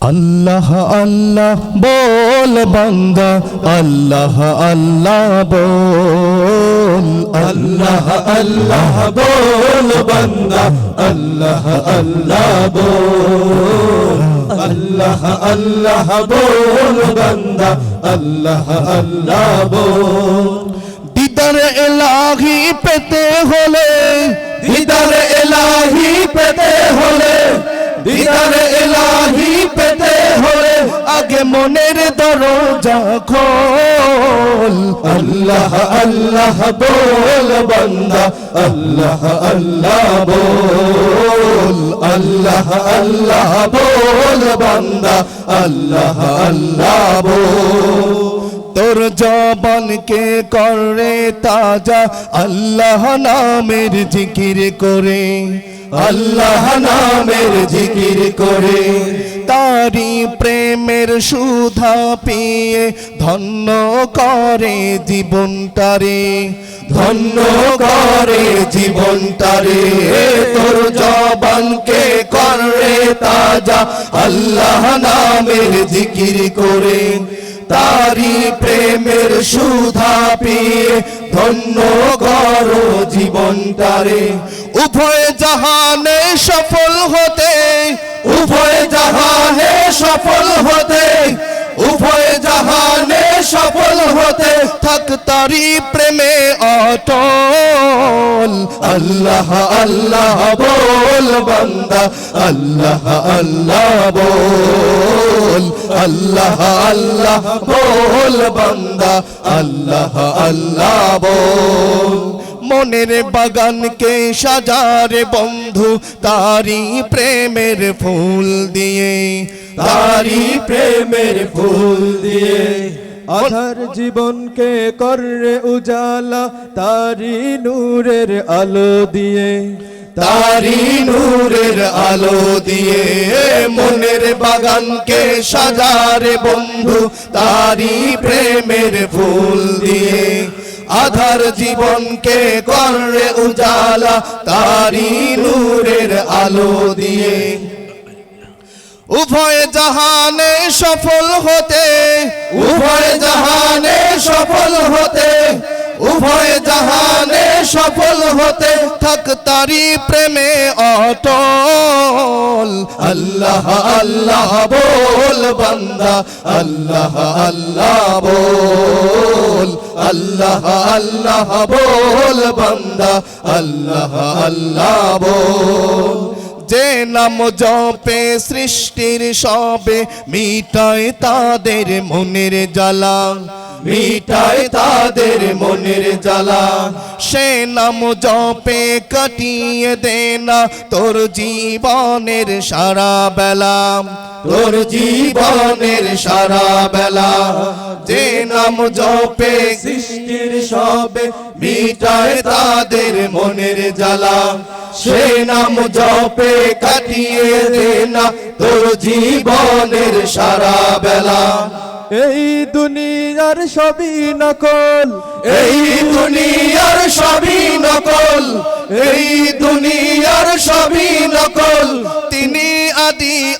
আল্লাহ আল্লাহ বল বান্দা, আল্লাহ আল্লাহ বল, আল্লাহ আল্লাহ বল বান্দা, আল্লাহ আল্লাহ বল, আল্লাহ আল্লাহ বল বান্দা, আল্লাহ আল্লাহ বল। দিদার এলাহি পেতে হলে, দিদার এলাহি পেতে হলে, দিদার মনের দরজা খোল। আল্লাহ আল্লাহ বল বান্দা। আল্লাহ আল্লাহ বল। আল্লাহ আল্লাহ বল বান্দা। আল্লাহ আল্লাহ বল। তোর জবানকে করে তাজা? আল্লাহ নামের জিকির করে। আল্লাহ নামের জিকির করে। তারি প্রেমের সুধা পেয়ে ধন্য করে জীবনটারে ধন্য করে জীবনটারে তোর জবানকে করে তাজা। আল্লাহ নামের জিকির করে তারি প্রেমের সুধা পেয়ে ধন্য করো জীবনটারে উভয় জাহানে সফল হতে, উভয় সফল হতে, উভয় জাহানে সফল হতে থাক তারি প্রেমে অটল। আল্লাহ আল্লাহ বল বান্দা, আল্লাহ আল্লাহ বল। আল্লাহ আল্লাহ বল বান্দা, আল্লাহ আল্লাহ বল। মনের বাগানকে সাজারে বন্ধু তারি প্রেমের ফুল দিয়ে তারি প্রেমের ফুল দিয়ে আধার জীবনকে করে উজালা তারি নূরের আলো দিয়ে তারি নূরের আলো দিয়ে মনের বাগানকে সাজারে বন্ধু তারি প্রেমের ফুল দিয়ে আধার জীবনকে করে উজালা তারি নূরের আলো দিয়ে উভয় জাহানে সফল হতে, উভয় জাহানে সফল হতে, উভয় জাহানে সফল হতে থাক তারি প্রেমে অটল। আল্লাহ আল্লাহ বল বান্দা, আল্লাহ আল্লাহ বল, আল্লাহ আল্লাহ বল বান্দা, আল্লাহ আল্লাহ বল। যে নাম জপে সৃষ্টির সবে, মিটায় তাদের মনের জ্বালা, মিটায় তাদের মনের জ্বালা। সে নাম জপে কাটিয়ে দে না তোর জীবনের সারা বেলা, তোর জীবনের সারা বেলা। যে নাম জপে সৃষ্টির সবে, মিটায় তাদের মনের জ্বালা সে নাম জপে কাটিয়ে দে না তোর জীবনের সারা বেলা। এই দুনিয়ার সবই নকল। এই দুনিয়ার সবই নকল। এই দুনিয়ার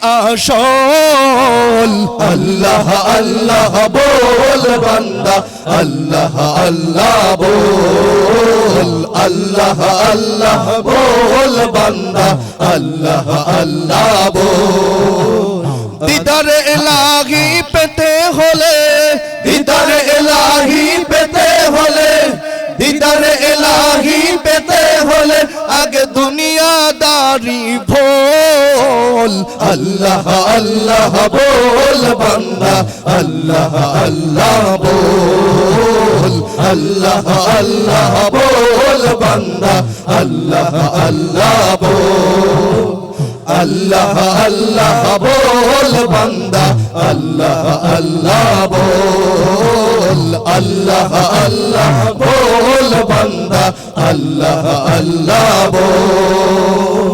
আসল। আল্লাহ আল্লাহ বল বান্দা। আল্লাহ আল্লাহ বল। আল্লাহ আল্লাহ বল বান্দা। আল্লাহ আল্লাহ বল। দিদার এলাহি পেতে হলে, দিদারে এলাহি পেতে হলে, দিদারে এলাহি পেতে হলে, আগে দুনিয়াদারি ভোল আল্লাহ আল্লাহ বল বান্দা আল্লাহ আল্লাহ বল আল্লাহ আল্লাহ বল বান্দা আল্লাহ আল্লাহ বল আল্লাহ আল্লাহ বল বান্দা আল্লাহ আল্লাহ বল আল্লাহ আল্লাহ বল বান্দা আল্লাহ আল্লাহ বল